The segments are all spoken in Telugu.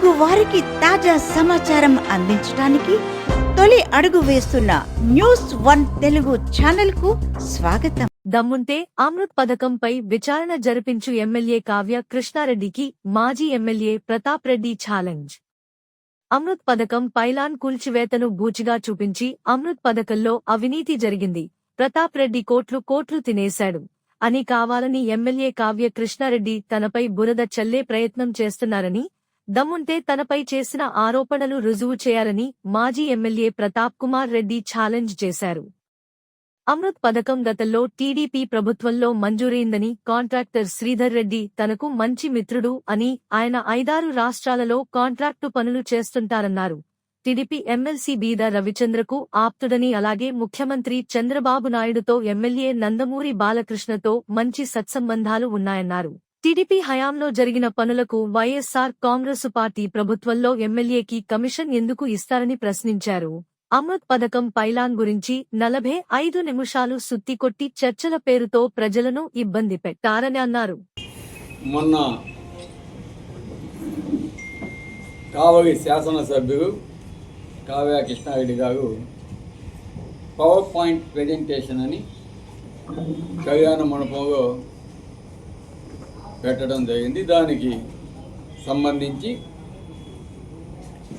తెలుగు వారికి తాజా సమాచారం అందించడానికి తొలి అడుగు వేస్తున్న న్యూస్ వన్ తెలుగు ఛానల్కు స్వాగతం. దమ్ముంటే అమృత్ పథకంపై విచారణ జరిపించు ఎమ్మెల్యే కావ్య కృష్ణారెడ్డికి మాజీ ఎమ్మెల్యే ప్రతాప్ రెడ్డి ఛాలెంజ్. అమృత్ పథకం పైలాన్ కూల్చివేతను బూచిగా చూపించి అమృత్ పథకంలో అవినీతి జరిగింది. ప్రతాప్ రెడ్డి కోట్లు కోట్లు తినేశాడు. అని కావాలని ఎమ్మెల్యే కావ్య కృష్ణారెడ్డి తనపై బురద చల్లే ప్రయత్నం చేస్తున్నారని దమ్ముంటే తనపై చేసిన ఆరోపణలు రుజువు చేయాలని మాజీ ఎమ్మెల్యే ప్రతాప్ కుమార్ రెడ్డి ఛాలెంజ్ చేశారు. అమృత్ పథకం గతంలో టీడీపీ ప్రభుత్వంలో మంజూరైందని కాంట్రాక్టర్ శ్రీధర్ రెడ్డి తనకు మంచి మిత్రుడు అని ఆయన ఐదారు రాష్ట్రాలలో కాంట్రాక్టు పనులు చేస్తుంటారన్నారు. టీడీపీ ఎమ్మెల్సీ బీద రవిచంద్రకు ఆప్తుడని అలాగే ముఖ్యమంత్రి చంద్రబాబు నాయుడుతో ఎమ్మెల్యే నందమూరి బాలకృష్ణతో మంచి సత్సంబంధాలు ఉన్నాయన్నారు. టీడీపీ హయాంలో జరిగిన పనులకు వైఎస్సార్ కాంగ్రెసు పార్టీ ప్రభుత్వంలో ఎమ్మెల్యేకి కమిషన్ ఎందుకు ఇస్తారని ప్రశ్నించారు. అమృత్ పథకం పైలాన్ గురించి నలభై ఐదు నిమిషాలు సుత్తికొట్టి చర్చల పేరుతో ప్రజలను ఇబ్బంది పెట్టారని అన్నారు. మొన్న కావలి శాసనసభ్యులు కావ్య కృష్ణారెడ్డి గారు పవర్ పాయింట్ ప్రజెంటేషన్ అని కళ్యాణ మండపంలో పెట్టడం జరిగింది. దానికి సంబంధించి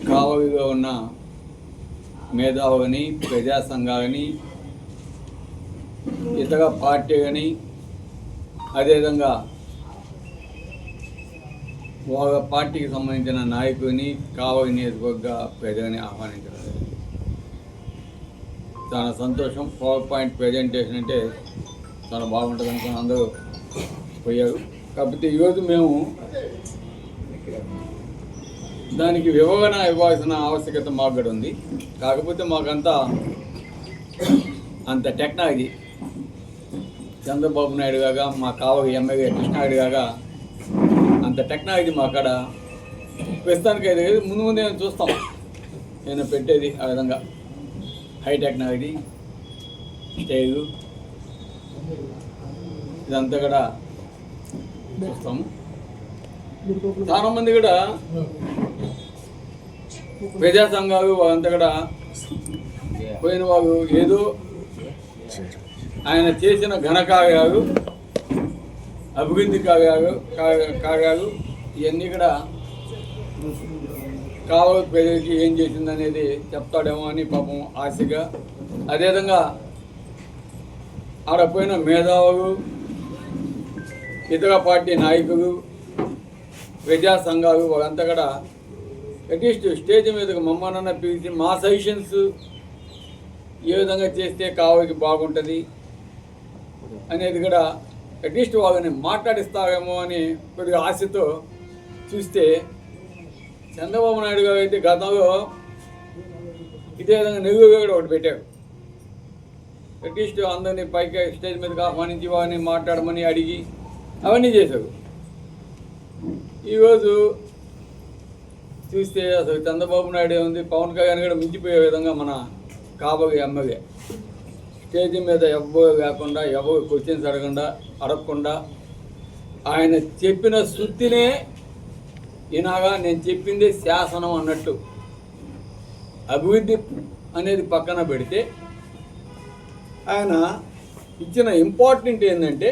కావలిలో ఉన్న మేధావుని ప్రజా సంఘాలని ఇతర పార్టీలని అదేవిధంగా వాళ్ళ పార్టీకి సంబంధించిన నాయకుని కావలి నియోజకవర్గ ప్రజలని ఆహ్వానించడం చాలా సంతోషం. పవర్ పాయింట్ ప్రజెంటేషన్ అంటే చాలా బాగుంటుంది అనుకుని అందరూ పోయారు. కాకపోతే ఈరోజు మేము దానికి వివరణ ఇవ్వాల్సిన ఆవశ్యకత మాకు కూడా ఉంది కాకపోతే మాకంతా అంత టెక్నాలజీ చంద్రబాబు నాయుడు కాగా మా కావలి ఎమ్మెల్యే కృష్ణాయుడు కాగా అంత టెక్నాలజీ మా కాడ ప్రస్తుతానికి అయితే లేదు. ముందు ముందు నేను చూస్తాం నేను పెట్టేది ఆ విధంగా హై టెక్నాలజీ స్టేజ్ ఇదంతా కూడా చూస్తాము. చాలా మంది కూడా ప్రజా సంఘాలు వాళ్ళంతా కూడా పోయిన వాళ్ళు ఏదో ఆయన చేసిన ఘనకార్యాలు అభివృద్ధి కార్యాలు కార్య- కార్యాలు ఇవన్నీ కూడా కావాలి ప్రజలకి ఏం చేసింది అనేది చెప్తాడేమో అని పాపం ఆశగా. అదేవిధంగా ఆడ పోయిన మేధావులు ఇతర పార్టీ నాయకులు ప్రజా సంఘాలు వాళ్ళంతా కూడా అట్లీస్ట్ స్టేజ్ మీదకు మమ్మల్ని పిలిచి మా సజెషన్స్ ఏ విధంగా చేస్తే కావలికి బాగుంటుంది అనేది కూడా అట్లీస్ట్ వాళ్ళని మాట్లాడిస్తారేమో అని కొద్దిగా ఆశతో చూస్తే చంద్రబాబు నాయుడు గారు అయితే గతంలో ఇదే విధంగా నెల్లూరు కూడా ఒకటి పెట్టారు. అట్లీస్ట్ అందరినీ పైకి స్టేజ్ మీదకి ఆహ్వానించి వారిని మాట్లాడమని అడిగి అవన్నీ చేశారు. ఈరోజు చూస్తే అసలు చంద్రబాబు నాయుడు ఉంది పవన్ కళ్యాణ్ కూడా మించిపోయే విధంగా మన కాబోయే ఎమ్మెల్యే. స్టేజ్ మీద ఎవ్వరు లేకుండా ఎవరు క్వశ్చన్స్ అడగకుండా అడగకుండా ఆయన చెప్పిన శుద్ధినే ఇనాగా నేను చెప్పింది శాసనం అన్నట్టు. అభివృద్ధి అనేది పక్కన పెడితే ఆయన ఇచ్చిన ఇంపార్టెంట్ ఏంటంటే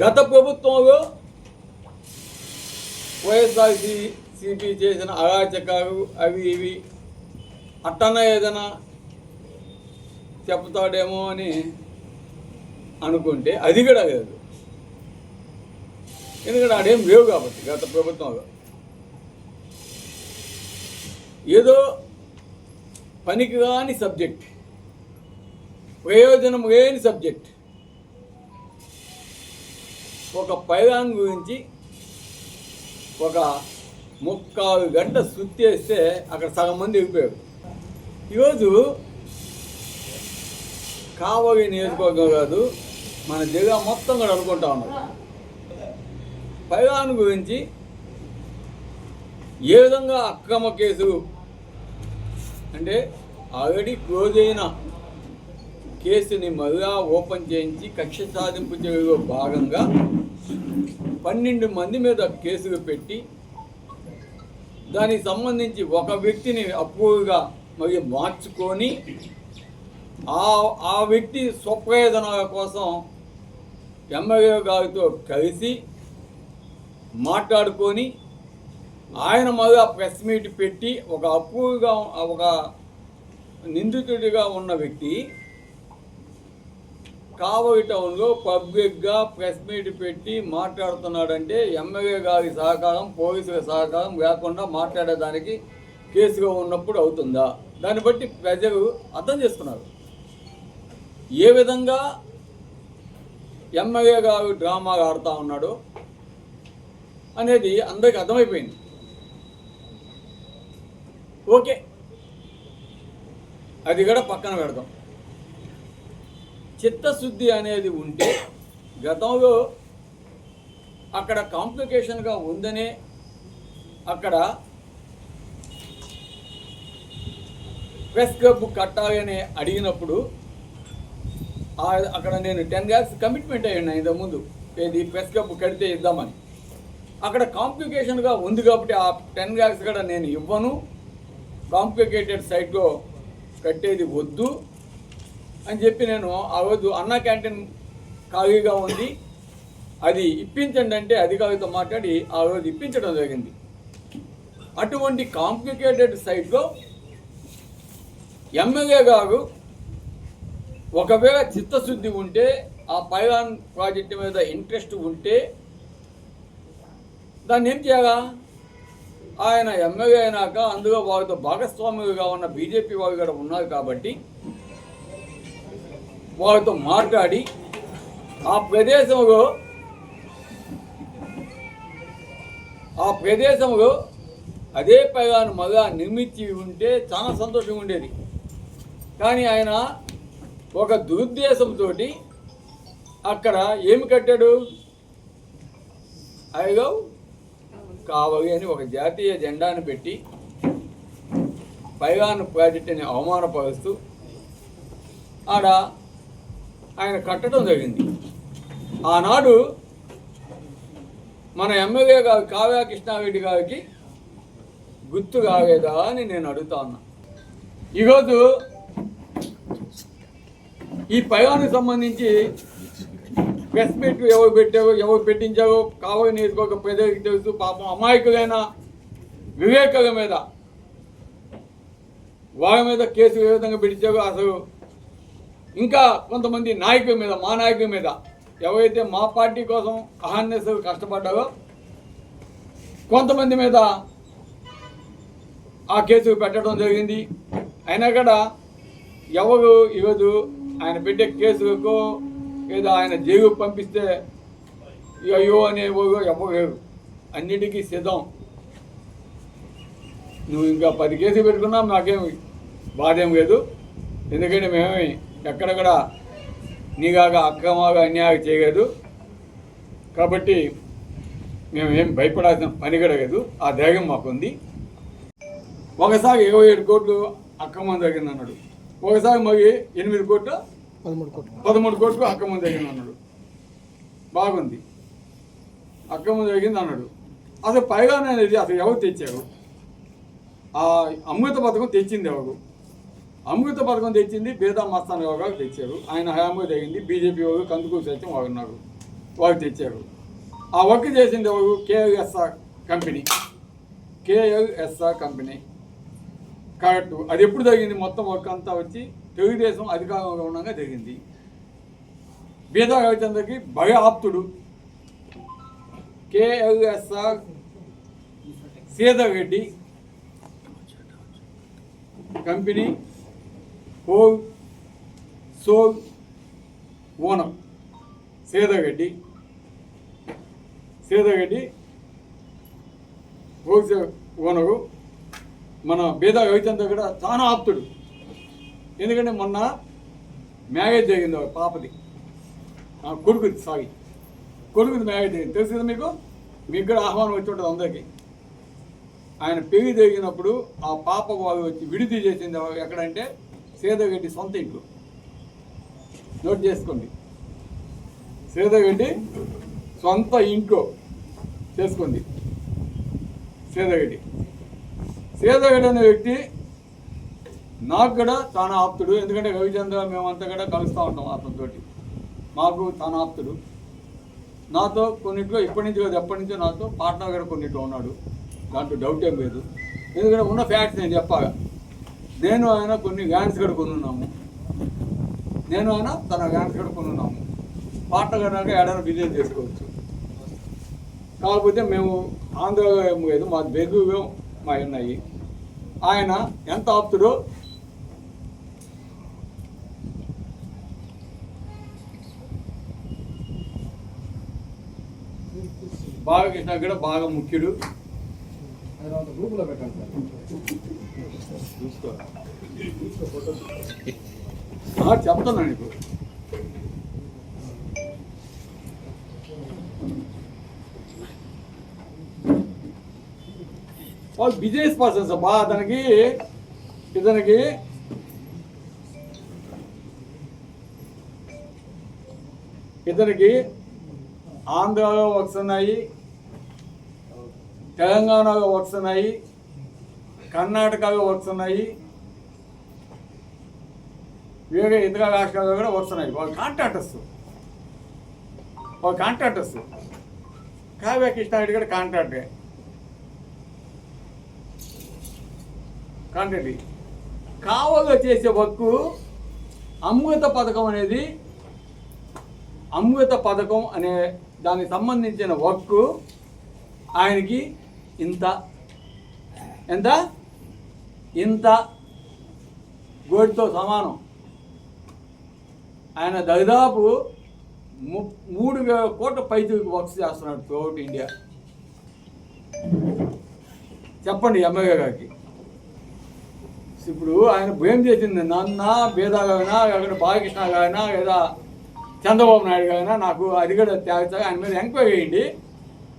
గత ప్రభుత్వంలో వైఎస్ఆర్సీ సిపి చేసిన అరాచకాలు అవి ఇవి అట్టన ఏదైనా చెప్తాడేమో అని అనుకుంటే అది కూడా లేదు. ఎందుకంటే ఆడేం లేవు కాబట్టి గత ప్రభుత్వంలో. ఏదో పనికి కాని సబ్జెక్ట్ ప్రయోజనం లేని సబ్జెక్ట్. ఒక పైదాన్ గురించి ఒక ముక్కాలు గంట శుద్ధి చేస్తే అక్కడ సగం మంది ఎగిపోయారు. ఈరోజు కావలి నియోజకవర్గం కాదు మన జిల్లా మొత్తం కూడా అనుకుంటా ఉన్నారు పైదాన్ గురించి ఏ విధంగా అక్రమ కేసు అంటే ఆల్రెడీ క్లోజ్ అయిన కేసుని మళ్ళా ఓపెన్ చేయించి కక్ష సాధింపు చర్యలో భాగంగా పన్నెండు మంది మీద కేసులు పెట్టి దానికి సంబంధించి ఒక వ్యక్తిని అప్పుగా మరి మార్చుకొని ఆ ఆ వ్యక్తి స్వప్రయోజనాల కోసం ఎమ్మెల్యే గారితో కలిసి మాట్లాడుకొని ఆయన మళ్ళా ప్రెస్ మీట్ పెట్టి ఒక అప్పుగా ఒక నిందితుడిగా ఉన్న వ్యక్తి కావలి టౌన్లో పబ్లిక్గా ప్రెస్ మీట్ పెట్టి మాట్లాడుతున్నాడంటే ఎమ్మెల్యే గారి సహకారం పోలీసుల సహకారం లేకుండా మాట్లాడేదానికి కేసుగా ఉన్నప్పుడు అవుతుందా? దాన్ని బట్టి ప్రజలు అర్థం చేసుకున్నారు. ఏ విధంగా ఎమ్మెల్యే గారు డ్రామాగా ఆడుతూ ఉన్నాడు అనేది అందరికి అర్థమైపోయింది. ఓకే. అది కూడా పక్కన పెడదాం. చిత్తశుద్ధి అనేది ఉంటే గతంలో అక్కడ కాంప్లికేషన్గా ఉందనే అక్కడ ప్రెస్ క్లబ్ కట్టాలి అని అడిగినప్పుడు అక్కడ నేను టెన్ ల్యాక్స్ కమిట్మెంట్ అయ్యాను ఇంతకుముందు ఏది ప్రెస్ క్లబ్ కడితే ఇద్దామని. అక్కడ కాంప్లికేషన్గా ఉంది కాబట్టి ఆ టెన్ ల్యాక్స్ కూడా నేను ఇవ్వను. కాంప్లికేటెడ్ సైట్లో కట్టేది వద్దు. అని చెప్పి నేను ఆ రోజు అన్నా క్యాంటీన్ ఖాళీగా ఉంది. అది ఇప్పించండి అంటే అధికారితో మాట్లాడి ఆ రోజు ఇప్పించడం జరిగింది. అటువంటి కాంప్లికేటెడ్ సైట్లో ఎమ్మెల్యే గారు ఒకవేళ చిత్తశుద్ధి ఉంటే ఆ పైలాన్ ప్రాజెక్టు మీద ఇంట్రెస్ట్ ఉంటే దాన్ని ఏం చేయాలా? ఆయన ఎమ్మెల్యే అయినాక అందులో వారితో భాగస్వాములుగా ఉన్న బీజేపీ వారు కూడా ఉన్నారు కాబట్టి వారితో మాట్లాడి ఆ ప్రదేశంలో ఆ ప్రదేశంలో అదే పైగాను మళ్ళా నిర్మించి ఉంటే చాలా సంతోషంగా ఉండేది. కానీ ఆయన ఒక దురుద్దేశంతో అక్కడ ఏమి కట్టాడు? అయ్యో కావలి అని ఒక జాతీయ జెండాను పెట్టి పైగాను ప్రాజెక్టుని అవమానపరుస్తూ ఆడ ఆయన కట్టడం జరిగింది. ఆనాడు మన ఎమ్మెల్యే గారు కావ్య కృష్ణారెడ్డి గారికి గుర్తు కాలేదా అని నేను అడుగుతా ఉన్నా. ఈరోజు ఈ పయానికి సంబంధించి ప్రెస్ మీట్ ఎవరు పెట్టారో ఎవరు పెట్టించారో కావలి నేర్చుకోక ప్రజలకు తెలుసు పాపం అమాయకులైన వివేకుల మీద వారి మీద కేసు ఏ విధంగా పెట్టించారో అసలు ఇంకా కొంతమంది నాయకుల మీద మా నాయకుల మీద ఎవరైతే మా పార్టీ కోసం అహర్నిశలు కష్టపడ్డారో కొంతమంది మీద ఆ కేసు పెట్టడం జరిగింది. అయినా కూడా ఎవరు ఈరోజు ఆయన పెట్టే కేసులకు లేదా ఆయన జైలుకు పంపిస్తే అయ్యో అనే ఎవరు అన్నిటికీ సిద్ధం. నువ్వు ఇంకా పది కేసులు పెట్టుకున్నా నాకేం బాధ లేదు. ఎందుకంటే మేమే ఎక్కడ కూడా నీగాగా అక్రమాగా అన్యాయం చేయలేదు. కాబట్టి మేము ఏం భయపడాల్సిన పని కూడా లేదు. ఆ ధైర్యం మాకుంది. ఒకసారి ఇరవై ఏడు కోట్లు అక్రమం జరిగింది అన్నాడు. ఒకసారి మరి ఎనిమిది కోట్లు? పదమూడు కోట్లు. పదమూడు కోట్లు అక్రమం జరిగింది అన్నాడు. బాగుంది. అక్రమం జరిగింది అన్నాడు. అసలు పైగానే అనేది అసలు ఎవరు తెచ్చారు? ఆ అమృత పథకం తెచ్చింది ఎవరు? అమృత పథకం తెచ్చింది బేదా మస్తాన్ రావు గారు తెచ్చారు. ఆయన హయాంలో జరిగింది. బీజేపీ వారు కందుకూరు సత్యం వారు ఉన్నారు. వారు తెచ్చారు. ఆ వర్క్ చేసింది ఎవరు? KLSR company. KLSR company. Correct. అది ఎప్పుడు జరిగింది? మొత్తం వర్క్ అంతా వచ్చి తెలుగుదేశం అధికారంలో ఉండగా జరిగింది. బీదా రవిచంద్రకి భయ ఆప్తుడు KLSR Sridhar Reddy. Company whole sole Onam సేదగడ్డి సేదగడ్డి సీధర్ ఓనగు. ఓనరు మన బేద రవిచంద్ర కూడా చాలా ఆప్తుడు. ఎందుకంటే మొన్న మ్యారేజ్ జరిగింది ఒక పాపది. ఆ కొడుకుది సారీ కొడుకుది మ్యారేజ్ జరిగింది. తెలిసింది మీకు? మీకు కూడా ఆహ్వానం వచ్చి ఉంటుంది అందరికీ. ఆయన పెళ్ళి జరిగినప్పుడు ఆ పాప వాళ్ళు వచ్చి విడిది చేసింది ఎక్కడంటే సేదగడ్డి సొంత ఇంట్లో. నోట్ చేసుకోండి. సేదగడ్డి సొంత ఇంట్లో చేసుకుంది సేదగడ్డి సేదగడ్డి అనే వ్యక్తి నాకు కూడా చాలా ఆప్తుడు. ఎందుకంటే రవిచంద్ర మేమంతా కూడా కలుస్తూ ఉంటాం అతనితోటి. మాకు చాలా ఆప్తుడు. నాతో కొన్నిట్లో ఇప్పటి నుంచి కాదు ఎప్పటి నుంచో నాతో పార్ట్నర్ కూడా కొన్నిట్లో ఉన్నాడు. దాంట్లో డౌట్ ఏం లేదు. ఎందుకంటే ఉన్న ఫ్యాక్ట్స్ నేను చెప్పాగా నేను ఆయన కొన్ని వ్యాన్స్ కూడా కొనున్నాము. నేను ఆయన తన వ్యాన్స్ కూడా కొనున్నాము. పార్ట్నర్ కనుక ఏడైనా బిజినెస్ చేసుకోవచ్చు. కాకపోతే మేము ఆంధ్ర లేదు మా బెగు మా ఉన్నాయి. ఆయన ఎంత ఆప్తుడో బాగా కృష్ణ కూడా బాగా ముఖ్యుడు. గ్రూపులో పెట్టండి సార్. చూసుకో ఆ, చెప్తున్నా వాళ్ళు బిజినెస్ పర్సన్స్ బా అతనికి ఇతనికి ఇతనికి ఆంధ్రాలో వర్క్స్ ఉన్నాయి. తెలంగాణలో వస్తున్నాయి ఉన్నాయి కర్ణాటకలో వస్తున్నాయి ఉన్నాయి వేరే ఇతర రాష్ట్రాల్లో కూడా వస్తున్నాయి. వాళ్ళు కాంట్రాక్టర్స్ వాళ్ళు కాంట్రాక్టర్స్ కావ్య కృష్ణారెడ్డి కూడా కాంట్రాక్టే కాంట్రాక్ట్ కావలో చేసే వర్క్ అమృత పథకం అనేది అమృత పథకం అనే దానికి సంబంధించిన వర్క్ ఆయనకి ఇంత. ఎంత? ఇంత. గోడితో సమానం. ఆయన దాదాపు ము- మూడు వేల కోట్ల పైతికి వర్క్స్ చేస్తున్నాడు త్రూఅవుట్ ఇండియా చెప్పండి ఎమ్మెల్యే గారికి. ఇప్పుడు ఆయన భయం చేసింది? నాన్న బేదా గారినా అక్కడ బాలకృష్ణ గారైనా లేదా చంద్రబాబు నాయుడు గారైనా నాకు అది కూడా త్యాగ ఆయన మీద ఎంక్వైరీ చేయండి.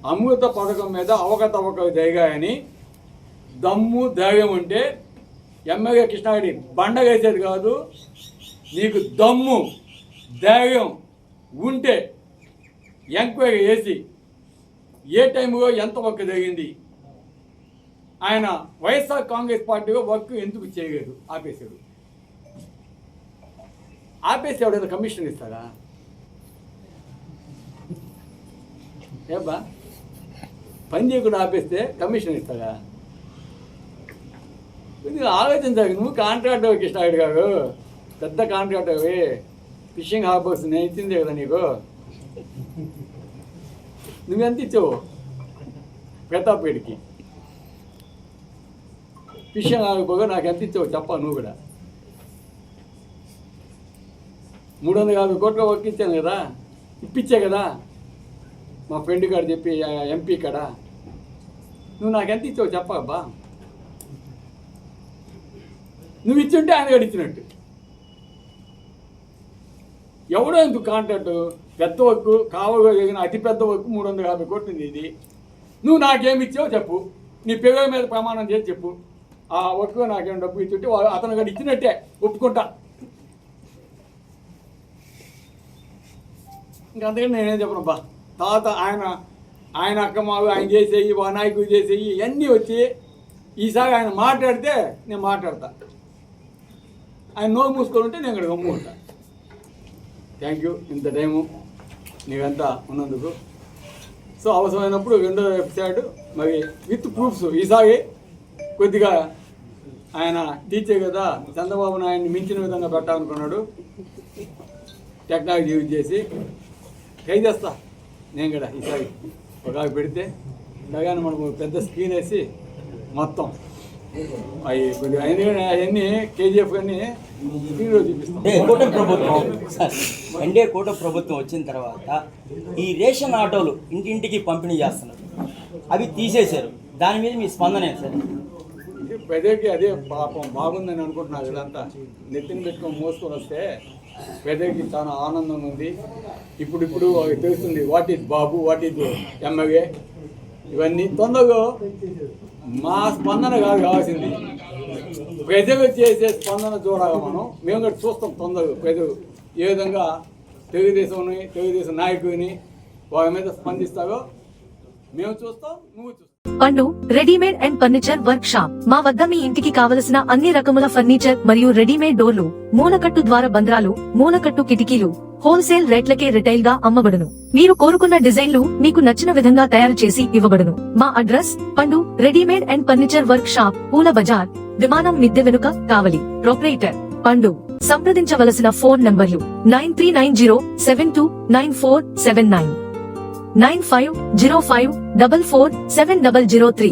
అమృత పథకం మీద అవకతవకలు జరిగాయని దమ్ము ధైర్యం ఉంటే ఎమ్మెల్యే కృష్ణారెడ్డి బండగేసేది కాదు నీకు దమ్ము ధైర్యం ఉంటే ఎంక్వైరీ చేసి ఏ టైంలో ఎంత వర్క్ జరిగింది? ఆయన వైఎస్ఆర్ కాంగ్రెస్ పార్టీలో వర్క్ ఎందుకు చేయలేదు? ఆపేశాడు ఆపేసి ఎవడైనా కమిషన్ ఇస్తారా? ఏబ్బా? పని చేయకుండా ఆపేస్తే కమిషన్ ఇస్తారా ఇది ఆలోచించాలి నువ్వు కాంట్రాక్టర్ కృష్ణారెడ్డి గారు. పెద్ద కాంట్రాక్టర్ ఫిషింగ్ హార్బర్స్ నేను ఇచ్చిందే కదా నీకు? నువ్వెంత ఇచ్చావు? ప్రతాపేడికి ఫిషింగ్ హార్బర్ నాకు ఎంత ఇచ్చావు చెప్ప నువ్వు కూడా. మూడు వందల యాభై కోట్ల వర్క్ ఇచ్చాను కదా. ఇప్పించే కదా. మా ఫ్రెండ్ కాడ చెప్పి ఎంపీ కాడ నువ్వు నాకు ఎంత ఇచ్చావు చెప్పబ్బా నువ్వు ఇచ్చుంటే ఆయన కూడా ఇచ్చినట్టు. ఎవడో ఎందుకు కాంట్రాక్ట్? పెద్ద వర్క్ కావగలిగిన అతిపెద్ద అతి పెద్ద వర్క్ మూడు వందల యాభై కోట్లు ఉంది ఇది. నువ్వు నాకేమి ఇచ్చావో చెప్పు. నీ పిల్లల మీద ప్రమాణం చేసి చెప్పు. ఆ వర్క్ నాకేం డబ్బు ఇచ్చుంటే అతను గడి ఇచ్చినట్టే ఒప్పుకుంటా. ఇంకంతకని నేనేం చెప్పను బా తాత ఆయన ఆయన అక్కమావు ఆయన చేసేయి వా నాయకుడు చేసేయి ఇవన్నీ వచ్చి ఈసారి ఆయన మాట్లాడితే నేను మాట్లాడతా. ఆయన నోరు మూసుకొని ఉంటే నేను ఇక్కడ గమ్ముకుంటా థ్యాంక్ యూ ఇంత టైము నీవంతా ఉన్నందుకు. సో అవసరమైనప్పుడు రెండో ఎపిసోడ్ మరి విత్ ప్రూఫ్స్ ఈసారి కొద్దిగా ఆయన టీచర్ కదా చంద్రబాబు నాయుడిని మించిన విధంగా పెట్టాలనుకున్నాడు. టెక్నాలజీ యూజ్ చేసి. ట్రై చేస్తా. నేను కూడా ఈసారి ఒక పెడితే అలాగని మనకు పెద్ద స్క్రీన్ వేసి మొత్తం. అవి కొద్దిగా అవన్నీ కేజీఎఫ్ అన్నీ స్క్రీన్లో చూపిస్తాం. అంటే కూటమి ప్రభుత్వం కూటమి ప్రభుత్వం వచ్చిన తర్వాత ఈ రేషన్ ఆటోలు ఇంటింటికి పంపిణీ చేస్తున్నారు. అవి తీసేశారు. దాని మీద మీ స్పందన సార్? ఇది ప్రజలకి అదే పాపం బాగుందని అనుకుంటున్నారు ఇదంతా నెత్తిని పెట్టుకొని మోసుకొని వస్తే ప్రజలకి చాలా ఆనందంగా ఉంది. ఇప్పుడు ఇప్పుడు తెలుస్తుంది what is Babu what is MLA ఇవన్నీ తొందరగా మా స్పందన కాదు కావాల్సింది. ప్రజలు చేసే స్పందన చూడాలి మనం మేము కూడా చూస్తాం తొందరగా ప్రజలు ఏ విధంగా తెలుగుదేశంని తెలుగుదేశం నాయకుడిని వారి మీద స్పందిస్తారో మేము చూస్తాం నువ్వు చూస్తాం Pandu readymade and furniture work shop. మా వద్ద మీ ఇంటికి కావలసిన అన్ని రకముల ఫర్నిచర్ మరియు రెడీమేడ్ డోర్లు మూలకట్టు ద్వార బంద్రాలు మూలకట్టు కిటికీలు హోల్సేల్ రేట్లకే రిటైల్గా అమ్మబడును. మీరు కోరుకున్న డిజైన్లు మీకు నచ్చిన విధంగా తయారు చేసి ఇవ్వబడును. మా address Pandu readymade and furniture work shop పూల బజార్ విమానం మిద్దె వెనుక కావలి. ప్రొపరేటర్ పండు. సంప్రదించవలసిన ఫోన్ నంబర్లు nine three nine zero seven two nine four seven nine. Nine five zero five double four seven double zero three